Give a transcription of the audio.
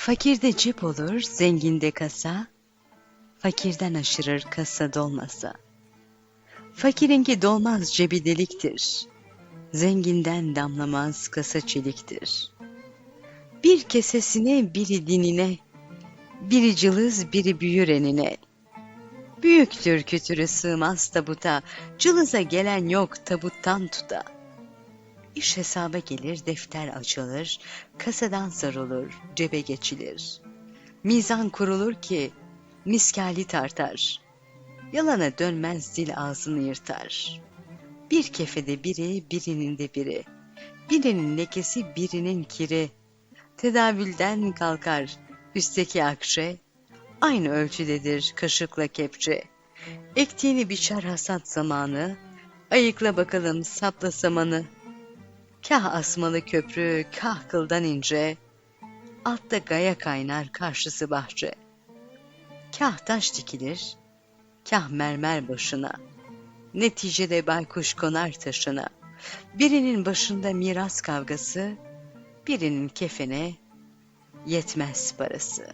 Fakirde cep olur, zenginde kasa, fakirden aşırır kasa dolmasa. Fakirinki dolmaz cebi deliktir, zenginden damlamaz kasa çeliktir. Bir kesesine, biri dinine, biri cılız, biri büyür enine. Büyüktür kütürü sığmaz tabuta, cılıza gelen yok tabuttan tuta. İş hesaba gelir, defter açılır, kasadan sarılır, cebe geçilir. Mizan kurulur ki miskali tartar. Yalana dönmez dil ağzını yırtar. Bir kefede biri, birinin de biri. Birinin lekesi, birinin kiri. Tedavülden kalkar üstteki akşe. Aynı ölçüdedir kaşıkla kepçe. Ektiğini biçer hasat zamanı. Ayıkla bakalım sapla samanı. Kah asmalı köprü, kah kıldan ince, altta gaya kaynar karşısı bahçe. Kah taş dikilir, kah mermer başına, neticede baykuş konar taşına. Birinin başında miras kavgası, birinin kefene yetmez parası.